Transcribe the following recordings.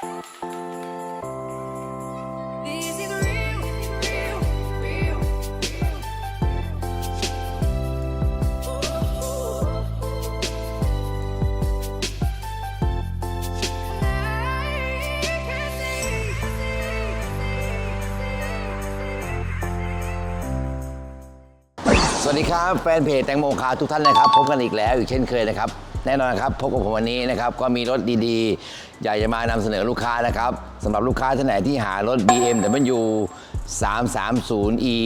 สวัสดีครับ แฟนเพจแตงโมคาทุกท่านนะครับ พบกันอีกแล้วอีกเช่นเคยนะครับ แน่นอนครับพบกับผมวันนี้นะครับก็มีรถดีๆ อยากจะมานำเสนอลูกค้านะครับสำหรับลูกค้าท่านไหนที่หารถ BMW 330e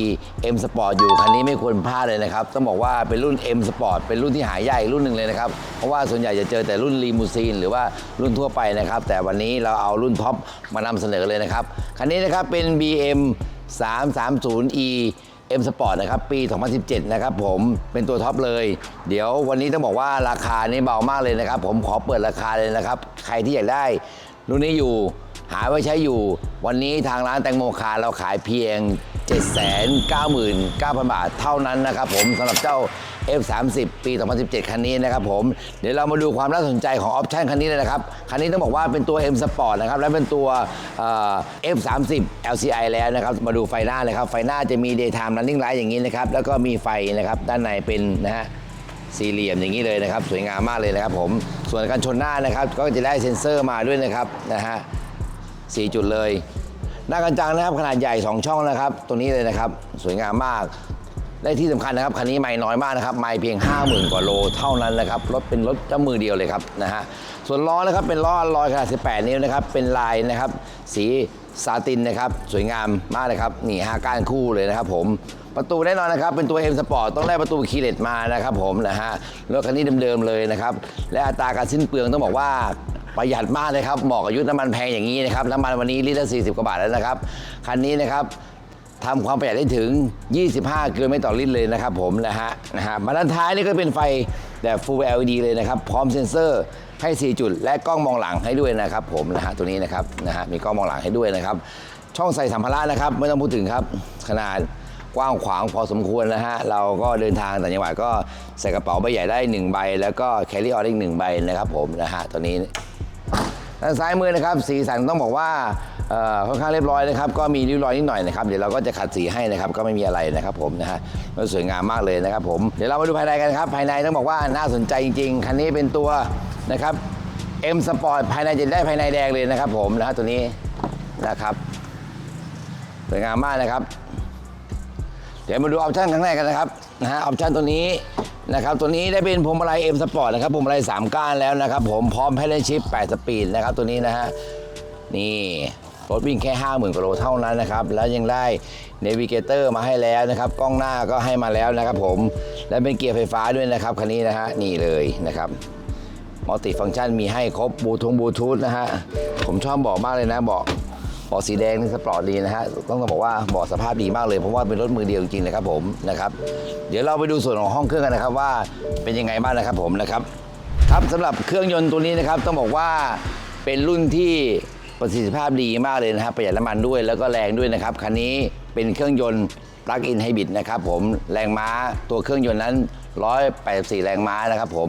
M Sport อยู่คันนี้ไม่ควรพลาดเลยนะครับ ต้องบอกว่าเป็นรุ่น M Sport เป็นรุ่นที่หายากรุ่นหนึ่งเลยนะครับ เพราะว่าส่วนใหญ่จะเจอแต่รุ่นลีมูซีนหรือว่ารุ่นทั่วไปนะครับ แต่วันนี้เราเอารุ่นท็อปมานำเสนอเลยนะครับคันนี้นะครับเป็น BM 330e M Sport นะครับปี 2017 นะครับผมเป็นตัวท็อปเลย เดี๋ยววันนี้ต้องบอกว่าราคานี้เบามากเลยนะครับ ผมขอเปิดราคาเลยนะครับ ใครที่อยากได้รุ่นนี้อยู่ หาไว้ใช้อยู่ วันนี้ทางร้านแตงโมคาร์เราขายเพียง 799,000 บาทเท่านั้นนะครับผมสำหรับเจ้า F30 ปี 2017 คันนี้นะครับผม เดี๋ยวเรามาดูความน่าสนใจของออปชันคันนี้เลยนะครับ คันนี้ต้องบอกว่าเป็นตัว M Sport นะครับ และเป็นตัว F30 LCI แล้วนะครับ มาดูไฟหน้าเลยครับ ไฟหน้าจะมี daytime running light อย่างนี้นะครับ แล้วก็มีไฟนะครับ ด้านในเป็นนะฮะสี่เหลี่ยมอย่างนี้เลยนะครับ สวยงามมากเลยนะครับผม ส่วนการชนหน้านะครับ ก็จะได้เซ็นเซอร์มาด้วยนะครับนะฮะ สี่จุดเลยหน้ากันจังนะครับขนาดใหญ่ 2 ช่องนะครับตรงนี้เลยนะครับ สวยงามมากและที่สำคัญนะครับคันนี้ไม่น้อยมากนะครับไม่เพียง 50,000 กว่าโลเท่านั้นนะครับรถเป็นรถเจ้ามือเดียวเลยครับนะฮะส่วนล้อนะครับเป็นล้อลอยขนาด 18 นิ้วนะครับเป็นลายนะครับ สีซาตินนะครับสวยงามมากเลยครับนี่ห้าก้านคู่เลยนะครับผมประตูแน่นอนนะครับเป็นตัว M Sport ต้องได้ประตูคีเลตมานะครับผมนะฮะรถคันนี้เดิมๆเลยนะครับและอัตราการสิ้นเปลืองต้องบอกว่า ประหยัดมากเลยครับเหมาะกับยุทธน้ำมันแพงอย่างนี้นะครับน้ำมันวันนี้ลิตรละ40 กว่าบาทแล้วนะครับ คันนี้นะครับทำความประหยัดได้ถึง 25 กิโลเมตรต่อลิตรเลยนะครับผมนะฮะนะฮะมาด้านท้ายนี่ก็เป็นไฟแบบ Full LED เลยนะครับ พร้อมเซ็นเซอร์ให้ 4 จุด และกล้องมองหลังให้ด้วยนะครับ ผมนะฮะตัวนี้นะครับนะฮะมีกล้องมองหลังให้ด้วยนะครับ ช่องใส่สัมภาระนะครับ ไม่ต้องพูดถึงครับ ขนาดกว้างขวางพอสมควรนะฮะ เราก็เดินทางต่างจังหวัดก็ใส่กระเป๋าใบใหญ่ได้ 1 ใบ แล้วก็แคลรี่ออนอีกหนึ่งใบนะครับผมนะฮะตัวนี้ ด้านซ้ายมือนะครับสีสันต้องบอกว่าค่อนข้างเรียบร้อยนะครับ ก็มีริ้วรอยนิดหน่อยนะครับ เดี๋ยวเราก็จะขัดสีให้นะครับ ก็ไม่มีอะไรนะครับผมนะฮะสวยงามมากเลยนะครับผม เดี๋ยวเรามาดูภายในกันครับ ภายในต้องบอกว่าน่าสนใจจริงๆ คันนี้เป็นตัวนะครับ M Sport ภายในจะได้ภายในแดงเลยนะครับผมนะฮะตัวนี้นะครับสวยงามมากนะครับ เดี๋ยวมาดูออปชั่นครั้งแรกกันนะครับนะฮะออปชั่นตัวนี้ นะครับตัวนี้ได้เป็นพวงมาลัย M Sport นะครับพวงมาลัย3ก้านแล้วนะครับ ผมพร้อมแพลนชิป8สปีดนะครับตัวนี้นะฮะนี่รถวิ่งแค่ 50,000กิโลเท่านั้นนะครับ แล้วยังได้เนวิเกเตอร์มาให้แล้วนะครับ กล้องหน้าก็ให้มาแล้วนะครับผม และเป็นเกียร์ไฟฟ้าด้วยนะครับคันนี้นะฮะ นี่เลยนะครับ มัลติฟังก์ชันมีให้ครบบลูทูธบลูทูธนะฮะ ผมชอบเบอกมากเลยนะเบอก อกสีแดงนี่สปอร์ตดีนะฮะต้องบอกว่าเบอกสภาพดีมากเลยเพราะว่าเป็นรถมือเดียวจริงๆนะครับผมนะครับ เดี๋ยวเราไปดูส่วนของห้องเครื่องกันนะครับว่าเป็นยังไงบ้างนะครับผมนะครับครับสำหรับเครื่องยนต์ตัวนี้นะครับต้องบอกว่าเป็นรุ่นที่ประสิทธิภาพดีมากเลยนะครับประหยัดน้ำมันด้วยแล้วก็แรงด้วยนะครับคันนี้เป็นเครื่องยนต์ plug-in hybrid นะครับผมแรงม้าตัวเครื่องยนต์นั้น 184 แรงม้านะครับผม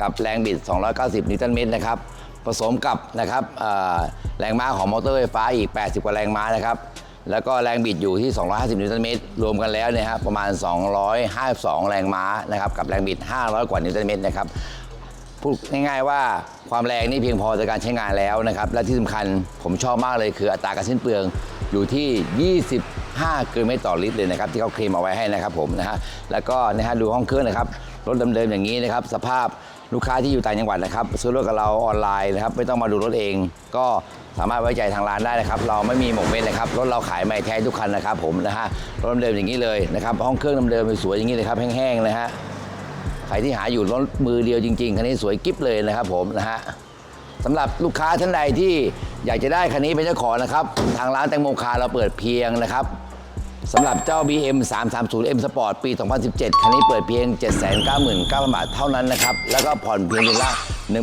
กับแรงบิด 290 นิวตันเมตรนะครับ ผสมกับนะครับแรงม้าของมอเตอร์ไฟฟ้าอีก 80 กว่าแรงม้านะครับ แล้วก็แรงบิดอยู่ที่ 250 นิวตันเมตร รวมกันแล้วเนี่ยฮะประมาณ 252 แรงม้านะครับ กับแรงบิด 500 กว่านิวตันเมตรนะครับ พูดง่ายๆว่าความแรงนี่เพียงพอต่อการใช้งานแล้วนะครับ และที่สำคัญผมชอบมากเลยคืออัตราการสิ้นเปลืองอยู่ที่ 20 5กิโลเมตรต่อลิตรเลยนะครับที่เขาเคลมเอาไว้ให้นะครับผมนะฮะแล้วก็นะฮะดูห้องเครื่องนะครับรถเดิมๆอย่างนี้นะครับสภาพลูกค้าที่อยู่ต่างจังหวัดนะครับซื้อรถกับเราออนไลน์นะครับไม่ต้องมาดูรถเอง ก็สามารถไว้ใจทางร้านได้นะครับ เราไม่มีหมกเม็ดนะครับรถเราขายไม่แท้ทุกคันนะครับผมนะฮะรถเดิมๆอย่างนี้เลยนะครับห้องเครื่องเดิมๆสวยอย่างนี้เลยครับแห้งๆนะฮะใครที่หาอยู่รถมือเดียวจริงๆคันนี้สวยกิ๊บเลยนะครับผมนะฮะสำหรับลูกค้าท่านใดที่อยากจะได้คันนี้เป็นเจ้าของนะครับ ทางร้านแตงโมคาร์เราเปิดเพียงนะครับ สำหรับเจ้า BM 330 M Sport ปี 2017 คันนี้เปิดเพียง 799,000 บาทเท่านั้นนะครับ แล้วก็ผ่อนเพียงเดือนละ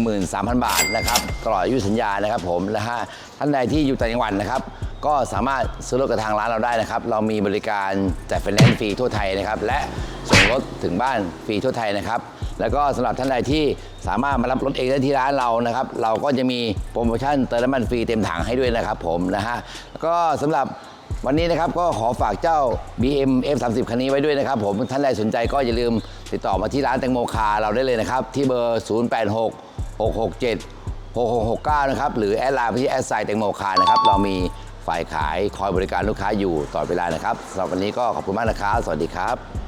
13,000 บาทนะครับ ตลอดอายุสัญญานะครับผมนะฮะท่านใดที่อยู่ต่างจังหวัดนะครับ ก็สามารถซื้อรถกับทางร้านเราได้นะครับ เรามีบริการจัดไฟแนนซ์ฟรีทั่วไทยนะครับ และส่งรถถึงบ้านฟรีทั่วไทยนะครับ แล้วก็สำหรับท่านใดที่สามารถมารับรถเองได้ที่ร้านเรานะครับ เราก็จะมีโปรโมชั่นเติมน้ำมันฟรีเต็มถังให้ด้วยนะครับผมนะฮะ แล้วก็สำหรับ วันนี้นะครับก็ขอฝากเจ้า BM F30 คันนี้ไว้ด้วยนะครับผมท่านใดสนใจก็อย่าลืมติดต่อมาที่ร้านแตงโมคาร์เราได้เลยนะครับ ที่เบอร์ 086 667 6669 นะครับ หรือแอดไลน์ไปที่แอดไซต์แตงโมคาร์นะครับ เรามีฝ่ายขายคอยบริการลูกค้าอยู่ตลอดเวลานะครับสำหรับวันนี้ก็ขอบคุณมากนะครับ สวัสดีครับ